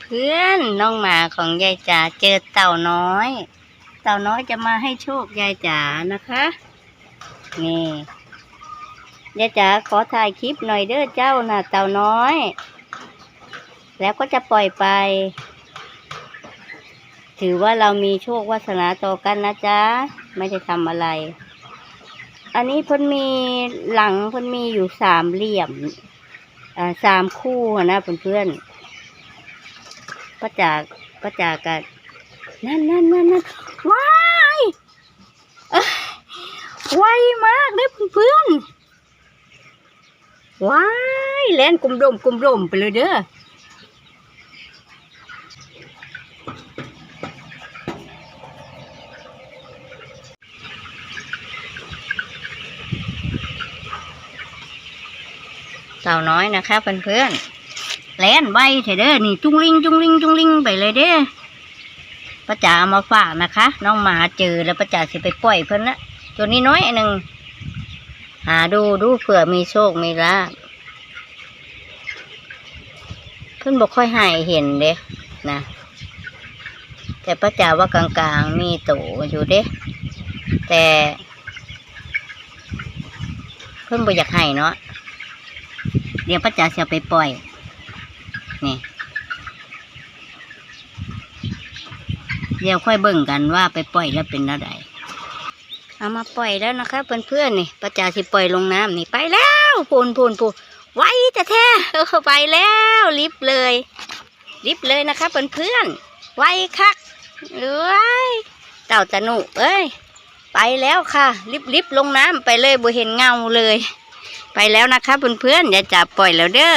เพื่อนๆน้องหมาของยายจ๋าเจอเต่าน้อย เต่าน้อยจะมาให้โชคยายจ๋านะคะ นี่ยายจ๋าขอถ่ายคลิปหน่อยเด้อเจ้าน่ะเต่าน้อย แล้วก็จะปล่อยไป ถือว่าเรามีโชควาสนาต่อกันนะจ๊ะไม่ได้ทำอะไร อันนี้เพิ่นมีหลังเพิ่นมีอยู่สามเหลี่ยมอ่าสามคู่นะเพื่อนๆ ป้าจากป้าจากกันนั่นนั่นนั่นนั่นว้ายเอ้ยไวมากเลยเพื่อนว้ายแล่นกลมดมกลมดมไปเลยเด้อสาวน้อยนะคะเพื่อนๆ แล่นไวเถอะเด้อนี่จุงลิงจุงลิงจุงลิงไปเลยเด้อป้าจ๋าเอามาฝากนะคะ น้องหมาเจอแล้วป้าจ๋าสิไปปล่อยเพิ่นละตัวนี้น้อยหนึ่งหาดูดูเผื่อมีโชคมีลาภเพิ่นบอกค่อยให้เห็นเด้นะแต่ป้าจ๋าว่ากลางๆ มีโตอยู่เด้ แต่เพิ่นบ่อยากให้เนาะเดี๋ยวป้าจ๋าจะไปปล่อย นี่เดี๋ยวค่อยเบิ่งกันว่าไปปล่อยแล้วเป็นอะไรเอามาปล่อยแล้วนะคะเพื่อนๆนี่ป้าจ๋าสิปล่อยลงน้ำนี่ไปแล้วพูนพูนพูนไว้แต่แท้เออไปแล้วลิฟต์เลยลิฟต์เลยนะคะเพื่อนๆไว้คักเอ้ยเต่าตะนุเอ้ยไปแล้วค่ะลิฟต์ลิฟต์ลงน้ำไปเลยบ่เห็นเงาเลย ไปแล้วนะคะเพื่อนๆอย่าจับปล่อยแล้วเด้อ